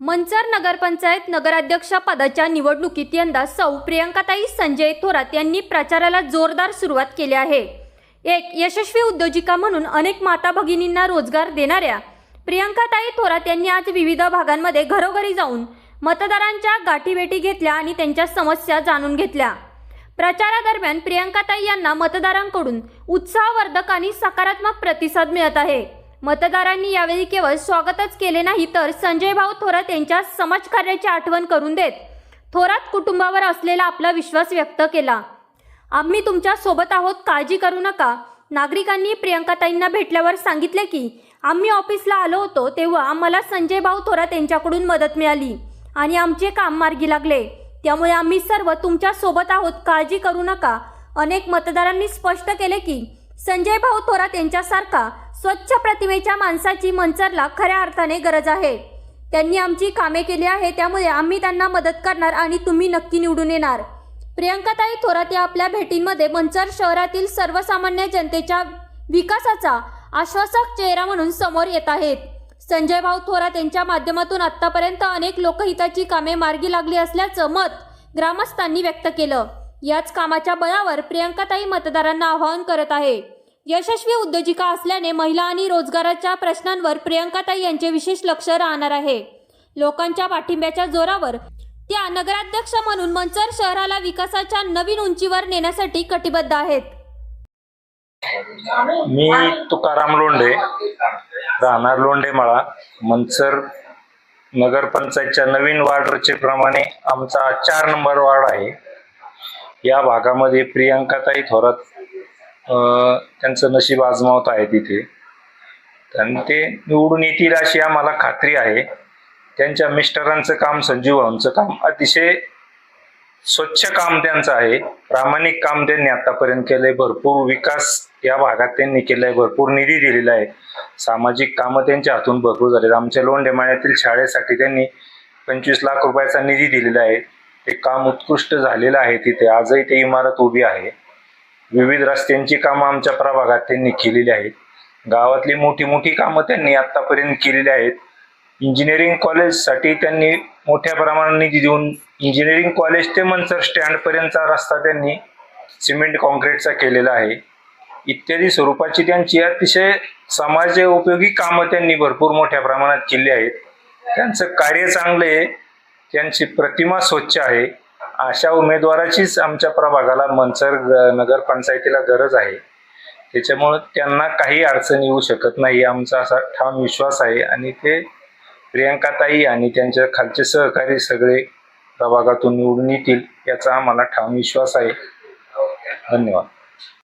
मंचर नगरपंचायत नगराध्यक्षपदाच्या निवडणुकीत यंदा सौ प्रियंकाताई संजय थोरात यांनी प्रचाराला जोरदार सुरुवात केली आहे. एक यशस्वी उद्योजिका म्हणून अनेक माता भगिनींना रोजगार देणाऱ्या प्रियंकाताई थोरात यांनी आज विविध भागांमध्ये घरोघरी जाऊन मतदारांच्या गाठीभेटी घेतल्या आणि त्यांच्या समस्या जाणून घेतल्या. प्रचारादरम्यान प्रियंकाताई यांना मतदारांकडून उत्साहवर्धक आणि सकारात्मक प्रतिसाद मिळत आहे. मतदारांनी यावेळी केवळ स्वागतच केले नाही तर संजय भाऊ थोरात यांच्या समाजकार्याची आठवण करून देत थोरात कुटुंबावर असलेला आपला विश्वास व्यक्त केला. आम्ही तुमच्यासोबत आहोत काळजी करू नका. नागरिकांनी प्रियंकाताईंना भेटल्यावर सांगितले की आम्ही ऑफिसला आलो होतो तेव्हा आम्हाला संजय भाऊ थोरात यांच्याकडून मदत मिळाली आणि आमचे काम मार्गी लागले. त्यामुळे आम्ही सर्व तुमच्यासोबत आहोत काळजी करू नका. अनेक मतदारांनी स्पष्ट केले की संजय भाऊ थोरात यांच्यासारखा स्वच्छ प्रतिमेच्या माणसाची मंचरला खऱ्या अर्थाने गरज आहे. त्यांनी आमची कामे केली आहे त्यामुळे आम्ही त्यांना मदत करणार आणि तुम्ही नक्की निवडून येणार. प्रियंकाताई थोरात या आपल्या भेटींमध्ये मंचर शहरातील सर्वसामान्य जनतेच्या विकासाचा आश्वासक चेहरा म्हणून समोर येत आहेत. संजय भाऊ थोरात यांच्या माध्यमातून आतापर्यंत अनेक लोकहिताची कामे मार्गी लागली असल्याचं मत ग्रामस्थांनी व्यक्त केलं. याच कामाच्या बळावर प्रियंकाताई मतदारांना आवाहन करत आहे. यशस्वी उद्योजिका असल्याने महिला आणि रोजगाराच्या प्रश्नांवर प्रियंकाताई यांचे विशेष लक्ष राहणार आहे. लोकांच्या पाठिंब्याच्या जोरावर त्या नगराध्यक्ष म्हणून मंचर शहराला विकासाच्या नवीन उंचीवर नेण्यासाठी कटिबद्ध आहेत. मी तुकाराम लोंढे राहणार लोंढेमाळा मंचर नगरपंचायतच्या नवीन वार्ड रचेप्रमाणे आमचा चार नंबर वार्ड आहे. या भागामध्ये प्रियंकाताई थोरात त्यांचं नशीब आजमावत आहे तिथे. आणि ते निवडून येतील अशी आम्हाला खात्री आहे. त्यांच्या मिस्टरांचं काम संजीव भाऊंचं काम अतिशय स्वच्छ काम त्यांचं आहे. प्रामाणिक काम त्यांनी आतापर्यंत केलंय. भरपूर विकास या भागात त्यांनी केलाय. भरपूर निधी दिलेला आहे. सामाजिक कामं त्यांच्या हातून भरपूर झालेत. आमच्या लोंढेमाळ्यातील शाळेसाठी त्यांनी पंचवीस लाख रुपयाचा निधी दिलेला आहे. ते काम उत्कृष्ट झालेलं आहे तिथे. आजही ते इमारत उभी आहे. विविध रस्त्यांची कामं आमच्या प्रभागात त्यांनी केलेली आहेत. गावातली मोठी मोठी कामं त्यांनी आत्तापर्यंत केलेली आहेत. इंजिनिअरिंग कॉलेजसाठी त्यांनी मोठ्या प्रमाणात निधी देऊन इंजिनिअरिंग कॉलेज ते मनसर स्टँडपर्यंतचा रस्ता त्यांनी सिमेंट कॉन्क्रीटचा केलेला आहे. इत्यादी स्वरूपाची त्यांची अतिशय समाज उपयोगी कामं त्यांनी भरपूर मोठ्या प्रमाणात केली आहेत. त्यांचं कार्य चांगलं आहे. त्यांची प्रतिमा स्वच्छ आहे. अशा उमेदवाराचीच आमच्या प्रभागाला मनसर नगर नगरपंचायतीला गरज आहे. त्याच्यामुळं त्यांना काही अडचण येऊ शकत नाही आमचा असा ठाम विश्वास आहे. आणि ते प्रियंकाताई आणि त्यांच्या खालचे सहकारी सगळे प्रभागातून निवडून येतील याचा आम्हाला ठाम विश्वास आहे. धन्यवाद.